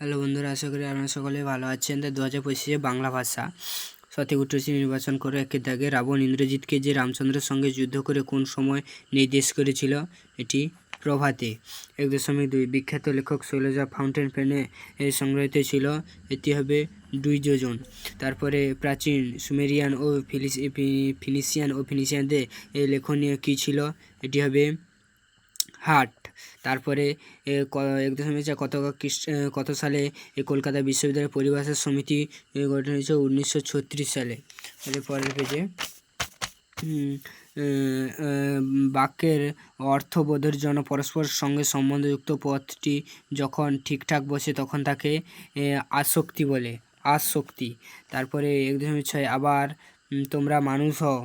Hello বন্ধুরা, আশা করি আপনারা সকলে ভালো আছেন। তো দু হাজার পঁচিশে বাংলা ভাষা সঠিক উত্তরটি নির্বাচন করে একের দাগে রাবণ ইন্দ্রজিৎকে যে রামচন্দ্রের সঙ্গে যুদ্ধ করে কোন সময় নির্দেশ করেছিল এটি প্রভাতে। এক দশমিক দুই, বিখ্যাত লেখক শৈলজা ফাউন্টেন পেনে সংগ্রহিত ছিল, এটি হবে দুই যোজন। তারপরে প্রাচীন সুমেরিয়ান ও ফিলিস ফিনিশিয়ান ও ফিনিশিয়ানদের এই লেখনীয় কী ছিল? এটি হবে হাট। তারপরে এক দশমিক চার কত কত সালে কলকাতা বিশ্ববিদ্যালয় পরিভাষা সমিতি গঠন হয়েছে উনিশশো ছত্রিশ সালে। তাহলে পরের পেজে বাক্যের অর্থবোধের জন্য পরস্পর সঙ্গে সম্বন্ধযুক্ত পথটি যখন ঠিকঠাক বসে তখন তাকে আসক্তি বলে, আসক্তি। তারপরে এক দশমিক ছয় আবার তোমরা মানুষ হও,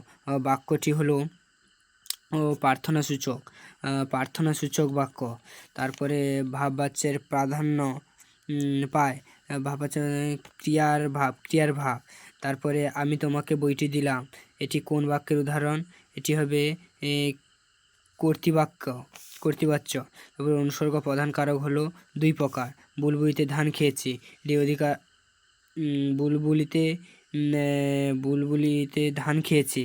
বাক্যটি হলো ও প্রার্থনা সূচক প্রার্থনা সূচক বাক্য। তারপরে ভাববাচ্যের প্রাধান্য পায়। ভাববাচ্য ক্রিয়ার ভাব ক্রিয়ার ভাব। তারপরে আমি তোমাকে বইটি দিলাম। এটি কোন বাক্যের উদাহরণ? এটি হবে কর্তৃবাক্য, কর্তৃবাচ্য। তারপরে অনুসর্গ প্রধান কারক হলো দুই প্রকার। বুলবুলিতে ধান খেয়েছি। এটি অধিকার বুলবুলিতে বুলবুলিতে ধান খেয়েছে।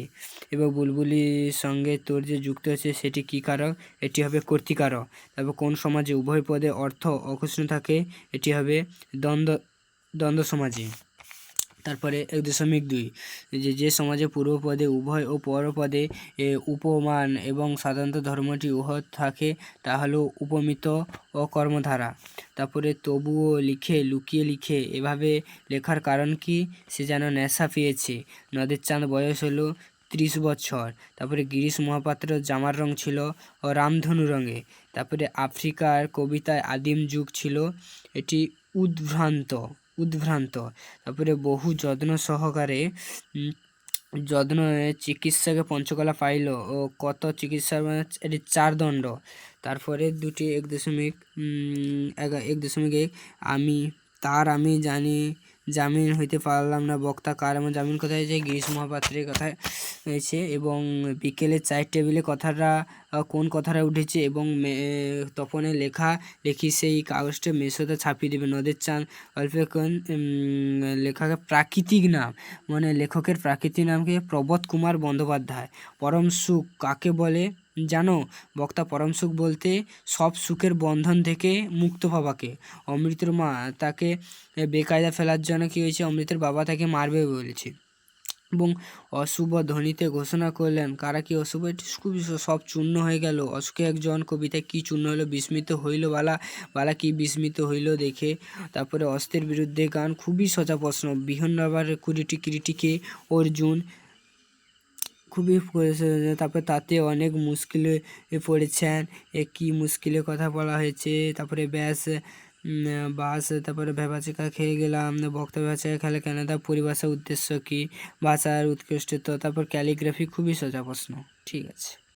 এবং বুলবুলির সঙ্গে তোর যে যুক্ত আছে সেটি কী কারক? এটি হবে কর্তৃকারক। তারপর কোন সমাজে উভয় পদে অর্থ অকৃষ্ণ থাকে, এটি হবে দ্বন্দ্ব দ্বন্দ্ব সমাজে। তারপরে এক দশমিক দুই, যে যে সমাজে পূর্বপদে উভয় ও পরপদে উপমান এবং সাধারণত ধর্মটি উহ থাকে, তা হলো উপমিত ও কর্মধারা তারপরে তবুও লিখে, লুকিয়ে লিখে, এভাবে লেখার কারণ কি? সে যেন নেশা পেয়েছে। নদের চাঁদ বয়স হলো ত্রিশ বছর। তারপরে গিরিশ মহাপাত্র জামার রং ছিল ও রামধনু রঙে। তারপরে আফ্রিকার কবিতায় আদিম যুগ ছিল, এটি উদ্ভ্রান্ত উদ্ভ্রান্ত। তারপরে বহু যত্ন সহকারে যত্ন চিকিৎসাকে পঞ্চকলা পাইল ও কত চিকিৎসা মানে এটি চার দণ্ড। তারপরে দুটি এক দশমিক এক দশমিক এক, আমি, তার আমি জানি, জামিন হইতে পারলাম না, বক্তা কার এমন জামিন কোথায়? যে গিরিশ মহাপাত্রের কথায় হয়েছে এবং বিকেলে চায়ের টেবিলে কথাটা কোন কথাটা উঠেছে এবং তপনে লেখা লিখি সেই কাগজটা মেসোতে ছাপিয়ে দেবে। নদের চাঁদ অল্পক্ষণ উম, লেখকের প্রাকৃতিক নাম মানে লেখকের প্রাকৃতিক নামকে প্রবোধ কুমার বন্দ্যোপাধ্যায়। পরম সুখ কাকে বলে? জানো বক্তা পরম সুখ বলতে সব সুখের বন্ধন থেকে মুক্ত পাওয়াকে অমৃতের মা তাকে বেকায়দা ফেলার জন্য কী হয়েছে? অমৃতের বাবা তাকে মারবে বলেছে। এবং অশুভ ধ্বনিতে ঘোষণা করলেন। কারা কি অশুভ? এটি খুবই সব চূর্ণ হয়ে গেল। অশোকে একজন কবিতায় কি চূর্ণ হলো? বিস্মিত হইল বালা বালা কি বিস্মিত হইল দেখে। তারপরে অস্ত্রের বিরুদ্ধে গান, খুবই সোজা প্রশ্ন। বিহন রাবার কুড়িটি কিরিটিকে অর্জুন খুবই তারপরে তাতে অনেক মুশকিলে পড়েছেন। এ কি মুশকিলের কথা বলা হয়েছে? তারপরে ব্যাস বাস, তারপরে ভেবাচিকা খেয়ে গেলাম ভক্ত ভেবাচিকা খেলে কেন? তার পরিভাষার উদ্দেশ্য কী? ভাষার উৎকৃষ্টতা তারপর ক্যালিগ্রাফি খুবই সোজা প্রশ্ন ঠিক আছে।